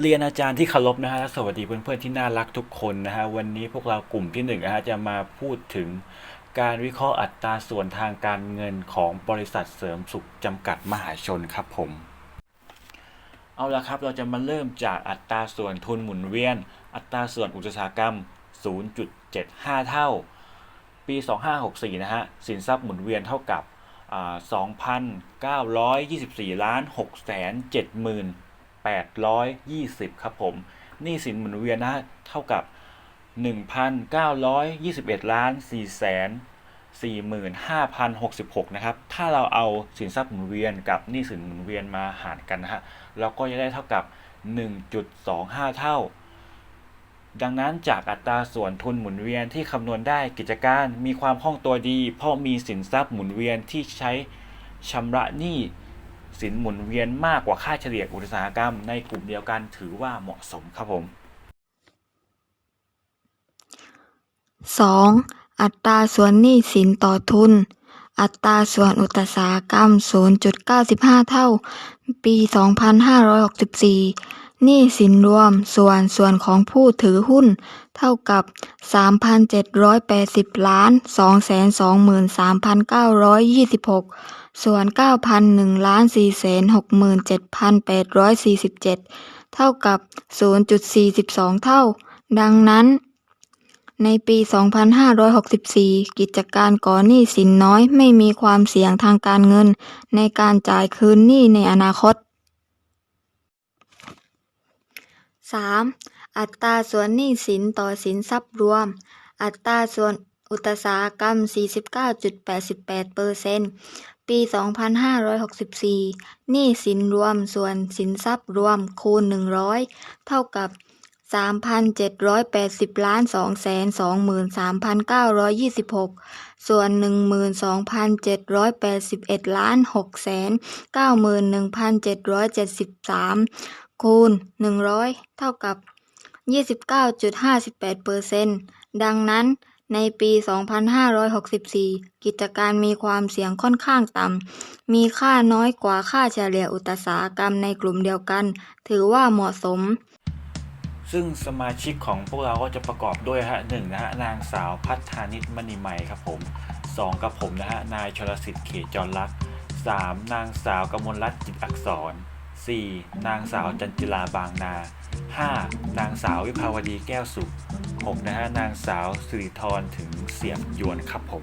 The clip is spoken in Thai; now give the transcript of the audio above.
เรียนอาจารย์ที่เคารพนะฮะสวัสดีเพื่อนๆที่น่ารักทุกคนนะฮะวันนี้พวกเรากลุ่มที่หนึ่งนะฮะจะมาพูดถึงการวิเคราะห์อัตราส่วนทางการเงินของบริษัทเสริมสุขจำกัดมหาชนครับผม เอาละครับเราจะมาเริ่มจากอัตราส่วนทุนหมุนเวียน อัตราส่วนอุตสาหกรรม 0.75 เท่า ปี 2564 นะฮะสินทรัพย์หมุนเวียนเท่ากับ 2,924 ล้าน6แสน70,000 820 ครับผมหนี้สินหมุนเวียนนะเท่ากับ 1,921ล้าน4แสน45,066 นะครับ ถ้าเราเอาสินทรัพย์หมุนเวียนกับหนี้สินหมุนเวียนมาหารกันนะฮะ เราก็จะได้เท่ากับ 1.25 เท่า ดังนั้นจากอัตราส่วนทุนหมุนเวียนที่คำนวณได้กิจการมีความคล่องตัวดี เพราะมีสินทรัพย์หมุนเวียนที่ใช้ชำระหนี้ สินหมุนเวียนมากกว่าค่าเฉลี่ยอุตสาหกรรมในกลุ่มเดียวกันถือว่าเหมาะสมครับผม 2. อัตราส่วนหนี้สินต่อทุน อัตราส่วนอุตสาหกรรม 0.95 เท่า ปี 2564 หนี้สินรวมส่วนส่วนของผู้ถือหุ้น เท่ากับ 3,780 ล้าน 223,926 ส่วน 9,001 ล้าน 467,847 เท่ากับ 0.42 เท่า ดังนั้น ในปี 2564 กิจการก่อหนี้สินน้อยไม่มีความเสี่ยงทางการเงิน ในการจ่ายคืนหนี้ในอนาคต 3. อัตราส่วนหนี้สินต่อสินทรัพย์รวม อัตราส่วนอุตสาหกรรม 49.88เปอร์เซ็นต์ปี 2564 หนี้สินรวมส่วนสินทรัพย์รวมคูณ 100 เท่ากับ 3,780ล้าน223,926 ส่วน 12,781ล้าน691,773 คูณ 100 เท่ากับ 29.58เปอร์เซ็นต์ดังนั้นในปี 2564 กิจการมีความเสี่ยงค่อนข้างต่ำ มีค่าน้อยกว่าค่าเฉลี่ยอุตสาหกรรมในกลุ่มเดียวกัน ถือว่าเหมาะสม ซึ่งสมาชิกของพวกเราก็จะประกอบด้วยฮะหนึ่งนะฮะนางสาวพัฒนิตมณีไมยครับผมสองกับผมนะฮะนายชลสิทธิ์เขตจรลักษณ์สามนางสาวกมลรัตน์จิตอักษร 4. นางสาวจันจิลาบางนา 5. นางสาววิภาวดีแก้วสุข 6. นะฮะนางสาวสิริธรถึงเสียบยวนครับผม